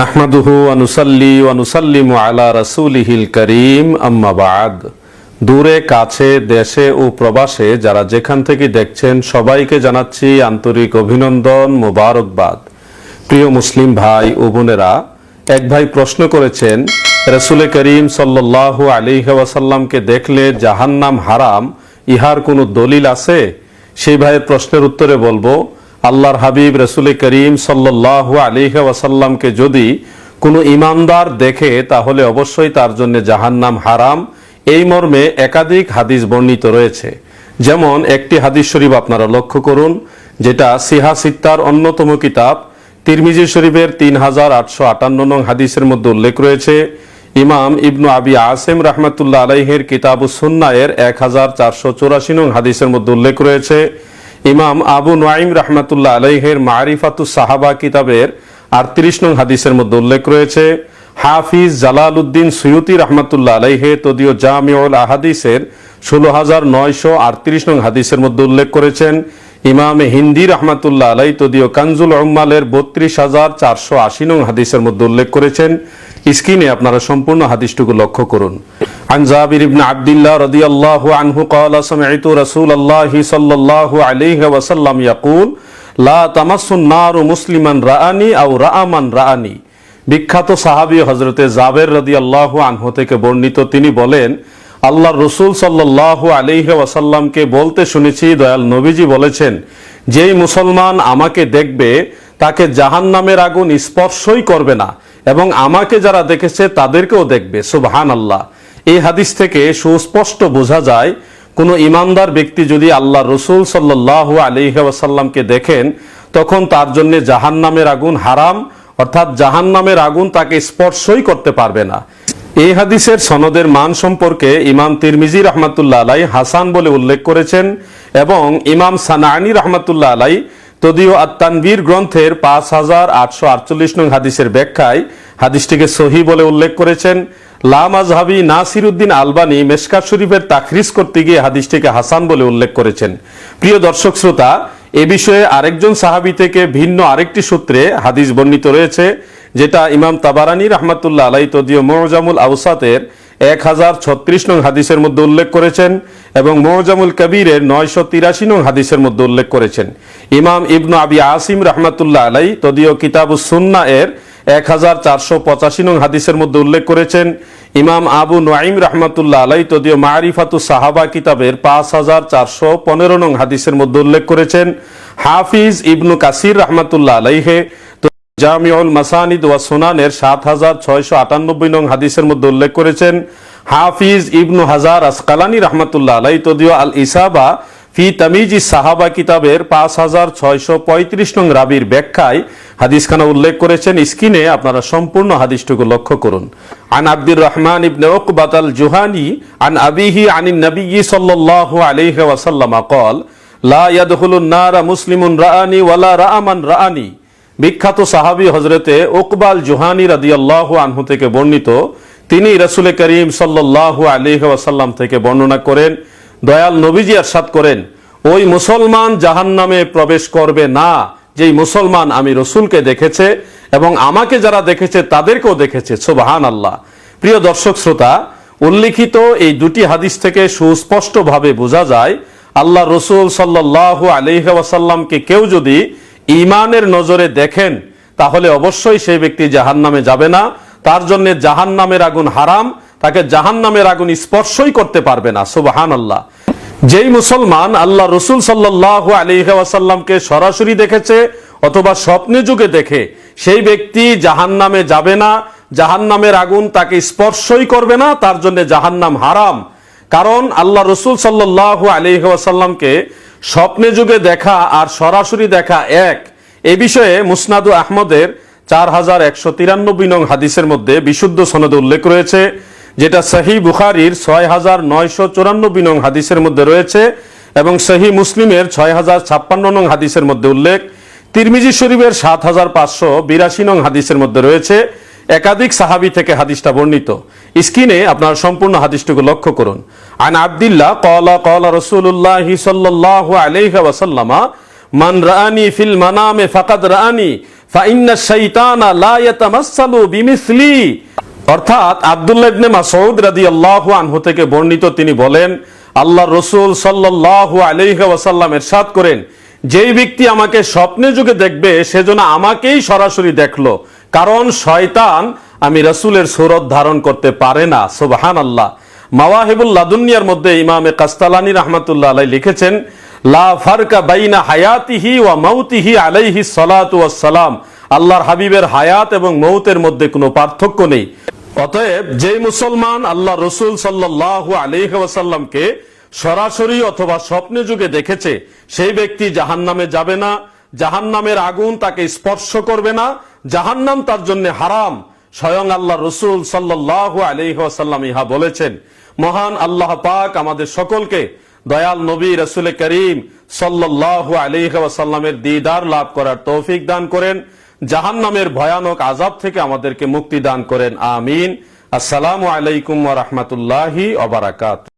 নাহমাদুহু আনুসাল্লি ওয়ানুসাল্লিমু আলা রাসূলিহিল করিম, আম্মা বাদ। দূরে, কাছে, দেশে ও প্রবাসে যারা যেখান থেকে দেখছেন, সবাইকে জানাচ্ছি আন্তরিক অভিনন্দন মোবারকবাদ। প্রিয় মুসলিম ভাই ও বোনেরা, এক ভাই প্রশ্ন করেছেন, রসুল করিম সাল্লাল্লাহু আলাইহি ওয়াসাল্লামকে দেখলে জাহান্নাম হারাম, ইহার কোনো দলিল আছে? সেই ভাইয়ের প্রশ্নের উত্তরে বলব আল্লাহর হাবিব রসুল করিম সাল্লাহ আলিহা ওয়াসাল্লামকে যদি কোনো ইমানদার দেখে, তাহলে অবশ্যই তার জন্য জাহান্নাম হারাম। এই মর্মে একাধিক হাদিস বর্ণিত রয়েছে। যেমন একটি হাদিস শরীফ আপনারা লক্ষ্য করুন, যেটা সিহা সিত্তার অন্যতম কিতাব। তিরমিজি শরীফের তিন হাজার আটশো আটান্ন নং হাদিসের মধ্যে উল্লেখ রয়েছে, ইমাম ইবনু আবি আসেম রহমতুল্লাহ আলাইহের কিতাবু সুন্নায়ের এক হাজার চারশো চৌরাশি নং হাদিসের মধ্যে উল্লেখ রয়েছে ইমাম আবু নাইম রহমতুল্লাহ আলাইহের মারিফাতু সাহাবা কিতাবের আটত্রিশ নং হাদিসের মধ্যে উল্লেখ রয়েছে, হাফিজ জালাল উদ্দিন সৈয়দি রহমতুল্লাহ আলাইহে তদীয় জামিউল আহাদিসের ষোলো হাজার নয়শো আটত্রিশ নং হাদিসের মধ্যে উল্লেখ করেছেন, ইমামে হিন্দি রহমতুল্লাহ আলাই তদীয় কানজুল উম্মালের বত্রিশ হাজার চারশো আশি নং হাদিসের মধ্যে উল্লেখ করেছেন। স্ক্রিনে আপনারা সম্পূর্ণ হাদিসটুকু লক্ষ্য করুন। عن جابر بن عبد الله رضي الله عنه قال سمعت رسول الله صلى الله عليه وسلم يقول لا تمس النار مسلما رآني أو رأى من رآني বিখ্যাত সাহাবী হজরতে জাবের রদি আল্লাহ আনহু থেকে বর্ণিত তিনি বলেন আল্লাহ রসুল সাল্লাহ আলিহে ওয়াসাল্লামকে বলতে শুনেছি দয়াল নবীজি বলেছেন যেই মুসলমান আমাকে দেখবে তাকে জাহান নামের আগুন স্পর্শই করবে না এবং আমাকে যারা দেখেছে তাদেরকেও দেখবে সুবহান আল্লাহ এই হাদিস থেকে সুস্পষ্ট বোঝা যায়, কোনো ইমানদার ব্যক্তি যদি আল্লাহ রসুল সাল্লাহ আলিহে ওয়াসাল্লামকে দেখেন, তখন তার জন্য জাহান নামের আগুন হারাম, অর্থাৎ জাহান নামের আগুন তাকে স্পর্শই করতে পারবে না। এই হাদিসের সনদের মান সম্পর্কে ইমাম তিরমিজি রহমাতুল্লাহ আলাই হাসান বলে উল্লেখ করেছেন এবং ইমাম সানানি রহমাতুল্লাহ আলাই তদীয় আত্মানবীর গ্রন্থের পাঁচ হাজার আটশো আটচল্লিশ নং হাদিসের ব্যাখ্যায় হাদিসটিকে সহি বলে উল্লেখ করেছেন লামাজহাবি নাসির উদ্দিন আলবানি মেসকার শরীফের তাখরিজ করতে গিয়ে হাদিসটিকে হাসান বলে উল্লেখ করেছেন। প্রিয় দর্শক শ্রোতা, এ বিষয়ে আরেকজন সাহাবি থেকে ভিন্ন আরেকটি সূত্রে হাদিস বর্ণিত রয়েছে, যেটা ইমাম তাবারানি রহমাতুল্লাহ আলাই তদীয় মোজামুল আউসাতের এক হাজার ছত্রিশ নং হাদিসের মধ্যে উল্লেখ করেছেন এবং মোহজামুল কবিরের নয়শো তিরাশি নং হাদিসের মধ্যে উল্লেখ করেছেন। ইমাম ইবনু আবি আসিম রহমাতুল্লাহ আলাই তদীয় কিতাবুস সুন্না এর এক হাজার চারশো পঁচাশি নং হাদিসের মধ্যে উল্লেখ করেছেন। ইমাম আবু নাইম রহমাতুল্লাহ আলাই তদীয় মারিফাতু সাহাবা কিতাবের পাঁচ হাজার চারশো পনেরো নং হাদিসের মধ্যে উল্লেখ করেছেন। হাফিজ ইবনু কাসির রহমাতুল্লাহ আলাইহে জামিউল মাসানিদ ওয়া সুনানের সাত হাজার ছয়শো আটানব্বই নং হাদিসের মধ্যে উল্লেখ করেছেন, হাফিজ ইবনু হাজার আসকালানি রহমতুল্লাহ আলাই তদিও আল ইসাবা ফি তামিজি সাহাবা কিতাবের পাঁচ হাজার ছয়শো পঁয়ত্রিশ নং রাবির ব্যাখ্যায় হাদিসখানা উল্লেখ করেছেন। স্ক্রিনে আপনারা সম্পূর্ণ হাদিসটুকু লক্ষ্য করুন। আন আব্দুর রহমান ইবনে ওকবাত আল জুহানি আন আবিহি আনিন নবী সাল্লাল্লাহু আলাইহি ওয়াসাল্লাম কল, লা ইয়াদখুলুন নারা মুসলিমুন রাআনি ওয়ালা রাআমান রাআনি। বিখ্যাত সাহাবী হজরতে ওকবাল জুহানি রাদিয়াল্লাহু আনহু থেকে বর্ণিত, তিনি রাসূল করিম আলাইহি ওয়াসাল্লাম থেকে বর্ণনা করেন, দয়াল নবীজি আরশাদ করেন, ওই মুসলমান জাহান্নামে প্রবেশ করবে না, যেই মুসলমান আমি রসুলকে দেখেছে এবং আমাকে যারা দেখেছে তাদেরকেও দেখেছে। সোবাহান আল্লাহ প্রিয় দর্শক শ্রোতা, উল্লিখিত এই দুটি হাদিস থেকে সুস্পষ্টভাবে বোঝা যায়, আল্লাহ রসুল সাল্লাহ আলহি ওয়াসাল্লামকে কেউ যদি ইমানের নজরে দেখেন, তাহলে অবশ্যই সেই ব্যক্তি জাহান নামে যাবে না। তার জন্য জাহান নামের আগুন হারাম, তাকে জাহান নামের আগুন স্পর্শই করতে পারবে না সুবাহান আল্লাহ যেই মুসলমান আল্লাহ রসুল সাল্লাহ আলিহাসাল্লামকে সরাসরি দেখেছে অথবা স্বপ্নে যুগে দেখে, সেই ব্যক্তি জাহান নামে যাবে না জাহান নামের আগুন তাকে স্পর্শই করবে না, তার জন্য জাহান্নাম হারাম। কারণ আল্লাহ রসুল সাল্লাহ আলিহাসাল্লামকে স্বপ্নে যুগে দেখা আর সরাসরি দেখা এক। এ বিষয়ে মুসনাদু আহমদের চার হাজার একশো তিরানব্বই নং হাদিসের মধ্যে বিশুদ্ধ সনদে উল্লেখ রয়েছে, যেটা সহি বুখারির ছয় হাজার নয়শো চুরানব্বই নং হাদিসের মধ্যে রয়েছে এবং সহি মুসলিমের ছয় হাজার ছাপ্পান্ন নং হাদিসের মধ্যে উল্লেখ। তিরমিজি শরীফের সাত হাজার পাঁচশো বিরাশি নং হাদিসের মধ্যে রয়েছে একাধিক সাহাবি থেকে হাদিসটা বর্ণিত। স্ক্রিনে আপনার সম্পূর্ণ হাদিসটুকু লক্ষ্য করুন। আন আবদুল্লাহ কলা কলা রসুল্লাহ সাল্লাহ আলাইহি ওয়াসাল্লামা, মান রাআনি ফিল মানামে ফাকাদ রাআনি ফাইন্না শাইতানা লা ইয়াতামাসসালু বিমিসলি। অর্থাৎ আব্দুল্লাহ ইবনে মাসউদ রাদিয়াল্লাহু আনহু থেকে বর্ণিত তিনি বলেন আল্লাহ রসুল সাল্লাল্লাহু আলাইহি ওয়াসাল্লাম ইরশাদ করেন যেই ব্যক্তি আমাকে স্বপ্নে যুগে দেখবে সেজন্য আমাকেই সরাসরি দেখল। কারণ শয়তান আমি রসুলের সুরত ধারণ করতে পারে না। সুবহান আল্লাহ মাওয়াহিবুল লাদুনিয়ার মধ্যে ইমামে কাস্তালানি আলাই লিখেছেন, লা ফারকা বাইনা হায়াতিহি ওয়া মাউতিহি আলাইহি সালাতু ওয়াসসালাম। আল্লাহর হাবিবের হায়াত এবং মৌতের মধ্যে কোনো পার্থক্য নেই। অতএব যেই মুসলমান আল্লাহ রসুল সাল্লাল্লাহু আলাইহি ওয়াসাল্লামকে সরাসরি অথবা স্বপ্নে যুগে দেখেছে, সেই ব্যক্তি জাহান্নামে যাবে না। জাহান্নামের আগুন তাকে স্পর্শ করবে না। জাহান্নাম তার জন্য হারাম। স্বয়ং আল্লাহ রসুল সাল্লাল্লাহু আলাইহি ওয়াসাল্লাম ইহা বলেছেন, মহান আল্লাহ পাক আমাদের সকলকে দয়াল নবী রসুল করিম সাল্লাল্লাহু আলাইহি ওয়াসাল্লামের দিদার লাভ করার তৌফিক দান করেন। জাহান্নামের ভয়ানক আজাব থেকে আমাদেরকে মুক্তি দান করেন। আমিন। আসসালামু আলাইকুম রাহমাতুল্লাহি ওয়া বারাকাতুহু।